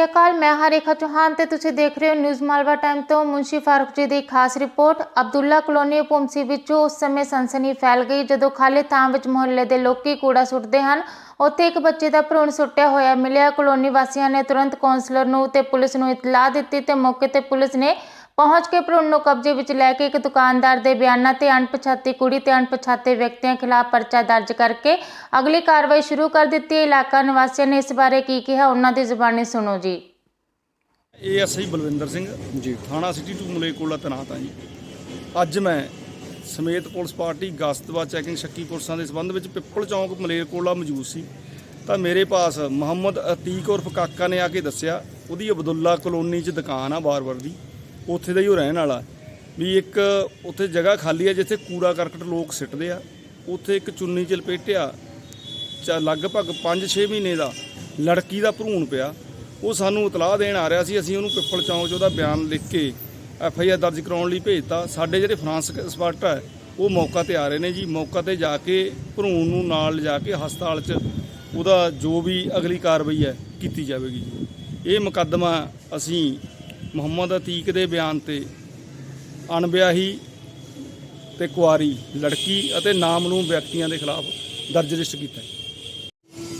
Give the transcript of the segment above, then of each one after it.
ਸ਼੍ਰੀ ਅਕਾਲ, ਮੈਂ ਹਰੇਖਾ ਚੌਹਾਨ ਤੇ ਤੁਸੀਂ ਦੇਖ ਰਹੇ ਹੋ ਨਿਊਜ਼ ਮਾਲਵਾ ਟਾਈਮ ਤੋਂ ਮੁੰਸ਼ੀ ਫਾਰੂਕ ਜੀ ਦੀ ਖਾਸ ਰਿਪੋਰਟ। ਅਬਦੁੱਲਾ ਕਲੋਨੀ ਪੁੰਸੀ ਵਿੱਚ ਉਸ ਸਮੇਂ ਸਨਸਨੀ ਫੈਲ ਗਈ ਜਦੋਂ ਖਾਲੀ ਥਾਂ ਵਿੱਚ ਮੁਹੱਲੇ ਦੇ ਲੋਕੀ ਕੂੜਾ ਸੁੱਟਦੇ ਹਨ। ਉੱਥੇ ਇੱਕ ਬੱਚੇ ਦਾ ਭਰੂਣ ਸੁੱਟਿਆ ਹੋਇਆ ਮਿਲਿਆ। ਕਲੋਨੀ ਵਾਸੀਆਂ ਨੇ ਤੁਰੰਤ ਕੌਂਸਲਰ ਨੂੰ ਤੇ ਪੁਲਿਸ ਨੂੰ ਇਤਲਾਹ ਦਿੱਤੀ ਤੇ ਮੌਕੇ ਤੇ ਪੁਲਿਸ ਨੇ ਪਹੁੰਚ ਕੇ ਭਰੂਣ ਨੂੰ ਕਬਜ਼ੇ ਵਿੱਚ ਲੈ ਕੇ ਇੱਕ ਦੁਕਾਨਦਾਰ ਦੇ ਬਿਆਨਾਂ ਤੇ ਅਣਪਛਾਤੀ ਕੁੜੀ ਤੇ ਅਣਪਛਾਤੇ ਵਿਅਕਤੀਆਂ ਖਿਲਾਫ ਪਰਚਾ ਦਰਜ ਕਰਕੇ ਅਗਲੀ ਕਾਰਵਾਈ ਸ਼ੁਰੂ ਕਰ ਦਿੱਤੀ। ਹੈ ਇਲਾਕਾ ਨਿਵਾਸੀਆਂ ਨੇ ਇਸ ਬਾਰੇ ਕੀ ਕਿਹਾ ਉਹਨਾਂ ਦੀ ਜ਼ੁਬਾਨੀ ਸੁਣੋ ਜੀ। ਏਐਸਆਈ ਬਲਵਿੰਦਰ ਸਿੰਘ ਜੀ। ਥਾਣਾ ਸਿਟੀ ਟੂ ਮਲੇਕੋਲਾ ਤੈਨਾਤ ਹਾਂ ਜੀ। ਅੱਜ ਮੈਂ ਸਮੇਤ ਪੁਲਿਸ ਪਾਰਟੀ ਗਸਤਵਾ ਚੈਕਿੰਗ ਸ਼ੱਕੀ ਪੁਲਿਸਾਂ ਦੇ ਸੰਬੰਧ ਵਿੱਚ ਪਿੱਪਲ ਚੌਂਕ ਮਲੇਰਕੋਲਾ ਮੌਜੂਦ ਸੀ। ਤਾਂ ਮੇਰੇ ਪਾਸ ਮੁਹੰਮਦ ਅਤੀਕ ਉਰਫ ਕਾਕਾ ਨੇ ਆ ਕੇ ਦੱਸਿਆ ਉਹਦੀ ਅਬਦੁੱਲਾ ਕਲੋਨੀ 'ਚ ਦੁਕਾਨ ਆ ਬਾਰ-ਬਾਰ ਦੀ। ਉੱਥੇ ਦਾ ਹੀ ਉਹ ਰਹਿਣ ਵਾਲਾ। ਵੀ ਇੱਕ ਉੱਥੇ ਜਗ੍ਹਾ ਖਾਲੀ ਆ ਜਿੱਥੇ ਕੂੜਾ ਕਰਕਟ ਲੋਕ ਸਿੱਟਦੇ ਆ। ਉੱਥੇ ਇੱਕ ਚੁੰਨੀ 'ਚ ਲਪੇਟਿਆ। ਚਾ ਲਗਭਗ 5-6 ਮਹੀਨੇ ਦਾ ਲੜਕੀ ਦਾ ਭਰੂਣ ਪਿਆ। ਉਹ ਸਾਨੂੰ ਇਤਲਾਹ ਦੇਣ ਆ ਰਿਹਾ ਸੀ, ਅਸੀਂ ਉਹਨੂੰ ਪਿੱਪਲ ਚੌਂਕ 'ਚ ਉਹਦਾ ਬਿਆਨ ਲਿਖ ਕੇ ਐਫ ਆਈ ਆਰ ਦਰਜ ਕਰਾਉਣ ਲਈ ਭੇਜਤਾ। ਸਾਡੇ ਜਿਹੜੇ ਫਰਾਂਸ ਐਕਸਪਰਟ ਹੈ, ਉਹ ਮੌਕਾ ਤੇ ਆ ਰਹੇ ਨੇ ਜੀ। ਮੌਕਾ ਤੇ ਜਾ ਕੇ ਭਰੂਣ ਨੂੰ ਨਾਲ ਲਿਜਾ ਕੇ ਹਸਪਤਾਲ 'ਚ ਉਹਦਾ ਜੋ ਵੀ ਅਗਲੀ ਕਾਰਵਾਈ ਹੈ, ਕੀਤੀ ਜਾਵੇਗੀ ਜੀ। ਇਹ ਮੁਕੱਦਮਾ ਅਸੀਂ ਮੁਹੰਮਦ ਅਤੀਕ ਦੇ ਬਿਆਨ ਤੇ ਅਣਵਿਆਹੀ ਤੇ ਕੁਆਰੀ ਲੜਕੀ ਅਤੇ ਨਾਮਲੂਮ ਵਿਅਕਤੀਆਂ ਦੇ ਖਿਲਾਫ ਦਰਜ ਰਜਿਸਟਰ ਕੀਤਾ ਹੈ।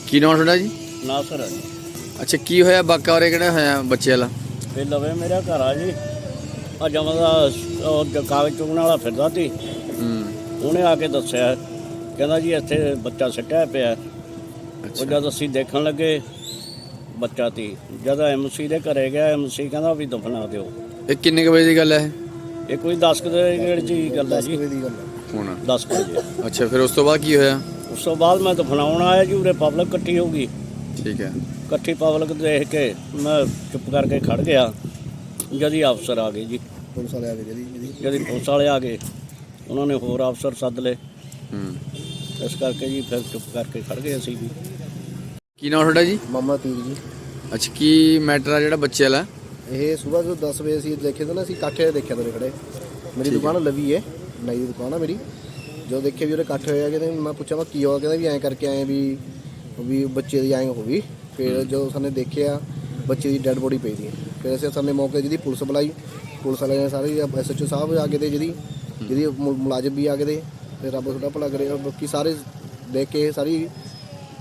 ਕੀ ਨਾਮ ਤੁਹਾਡਾ ਜੀ? ਨਾਸਰ ਅੱਛਾ ਕੀ ਹੋਇਆ? ਬਾਕਾ ਉਰੇ ਕਿਹੜਾ ਹੋਇਆ ਬੱਚੇ ਵਾਲਾ? ਤੇ ਲਵੇ ਮੇਰਾ ਘਰ ਆ ਜੀ। ਆ ਜਮਾਂ ਦਾ ਉਹ ਜ- ਕਾਗਜ਼ ਚੁਗਣ ਵਾਲਾ ਫਿਰਦਾ ਸੀ। ਹੂੰ। ਉਹਨੇ ਆ ਕੇ ਦੱਸਿਆ। ਕਹਿੰਦਾ ਜੀ ਇੱਥੇ ਬੱਚਾ ਸਿੱਟਿਆ ਪਿਆ। ਉਹ ਜਦ ਅਸੀਂ ਦੇਖਣ ਲੱਗੇ ਬੱਚਾ ਤੀ। ਜਦ ਐਮਸੀ ਦੇ ਘਰੇ ਗਿਆ ਐਮਸੀ ਕਹਿੰਦਾ ਵੀ ਦਫਨਾ ਦਿਓ। ਇਹ ਕਿੰਨੇ ਕੁ ਵਜੇ ਦੀ ਗੱਲ ਹੈ ਇਹ? ਕੋਈ 10 ਕੁ ਦੇ ਗੇੜ ਜੀ ਗੱਲ ਹੈ ਜੀ। ਹੁਣ। 10 ਵਜੇ। ਅੱਛਾ ਫਿਰ ਉਸ ਤੋਂ ਬਾਅਦ ਕੀ ਹੋਇਆ? ਉਸ ਤੋਂ ਬਾਅਦ ਮੈਂ ਦਫਨਾਉਣ ਆਇਆ ਜੀ ਉਰੇ ਪਬਲਿਕ ਇਕੱਠੀ ਹੋ ਗਈ। ਠੀਕ ਹੈ। ਇਕੱਠੀ ਪਬਲਿਕ ਦੇਖ ਕੇ ਮੈਂ ਚੁੱਪ ਕਰਕੇ ਖੜ ਗਿਆ। ਜਦ ਹੀ ਅਫਸਰ ਆ ਗਏ ਜੀ। ਪੁਲਿਸ ਵਾਲੇ ਆ ਗਏ ਜਿਹਦੀ ਜਦ। ਹੀ ਪੁਲਿਸ ਵਾਲੇ ਆ ਗਏ। ਉਹਨਾਂ ਨੇ ਹੋਰ ਅਫਸਰ ਸੱਦ ਲਏ। ਹੂੰ। ਇਸ ਕਰਕੇ ਜੀ ਫਿਰ ਚੁੱਪ ਕਰਕੇ ਖੜ ਗਏ ਅਸੀਂ ਵੀ। ਕੀ ਨਾਮ ਤੁਹਾਡਾ ਜੀ? ਮਾਮਾ ਤੀਰ ਜੀ। ਅੱਛਾ ਕੀ ਮੈਟਰ ਆ ਜਿਹੜਾ ਬੱਚੇ ਵਾਲਾ? ਇਹ ਸਵੇਰ ਜਦੋਂ 10 ਵਜੇ ਅਸੀਂ ਦੇਖੇ ਤਾਂ ਨਾ ਅਸੀਂ ਕਾਠੇ ਦੇ ਦੇਖਿਆ ਤੇਰੇ ਖੜੇ। ਮੇਰੀ ਦੁਕਾਨ ਲਵੀ ਹੈ ਨਾਈ ਦੀ ਦੁਕਾਨ ਆ ਮੇਰੀ। ਜਦੋਂ ਦੇਖਿਆ ਵੀ ਉਹਦੇ ਇਕੱਠ ਹੋਇਆ ਕਹਿੰਦੇ ਮੈਂ ਪੁੱਛਿਆ ਮੈਂ ਕੀ ਹੋਇਆ? ਕਹਿੰਦਾ ਵੀ ਐਂ ਕਰਕੇ ਆਏ ਵੀ ਵੀ ਬੱਚੇ ਦੀ ਐਂ ਹੋ ਗਈ। ਫਿਰ ਜਦੋਂ ਸਾਨੇ ਦੇਖਿਆ ਬੱਚੇ ਦੀ ਡੈੱਡ ਬੋਡੀ ਪਈ ਦੀ ਫਿਰ ਅਸੀਂ ਸਾਨੇ ਮੌਕੇ ਜਿਹਦੀ ਪੁਲਿਸ ਬੁਲਾਈ। ਪੁਲਿਸ ਵਾਲੇ ਨੇ ਸਾਰੇ ਐਸਐਚਓ ਸਾਹਿਬ ਆ ਗਏ ਤੇ ਜਿਹਦੀ ਜਿਹਦੀ ਮੁਲਾਜ਼ਮ ਵੀ ਆ ਗਏ ਤੇ ਤੇ ਰੱਬ ਤੁਹਾਡਾ ਭਲਾ ਕਰੇ। ਬਾਕੀ ਸਾਰੇ ਦੇਖ ਕੇ ਸਾਰੀ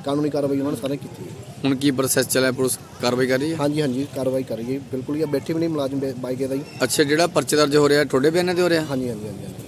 ਕਾਨੂੰਨੀ ਕਾਰਵਾਈ ਉਹਨਾਂ ਨੇ ਸਾਰੇ ਕੀਤੀ ਹੈ। ਹੁਣ ਕੀ ਪ੍ਰੋਸੈਸ ਚੱਲਿਆ ਪੁਲਿਸ ਕਾਰਵਾਈ ਕਰ ਰਹੀ ਹੈ? ਹਾਂਜੀ ਹਾਂਜੀ ਕਾਰਵਾਈ ਕਰੀਏ ਬਿਲਕੁਲ ਹੀ ਆ ਬੈਠੇ ਵੀ ਨਹੀਂ ਮੁਲਾਜ਼ਮ ਬਾਈਕੇ ਦਾ ਹੀ। ਅੱਛਾ ਜਿਹੜਾ ਪਰਚੇ ਦਰਜ ਹੋ ਰਿਹਾ ਤੁਹਾਡੇ ਬਿਆਨਾਂ ਤੇ ਹੋ ਰਿਹਾ? ਹਾਂਜੀ ਹਾਂਜੀ ਹਾਂਜੀ ਹਾਂਜੀ।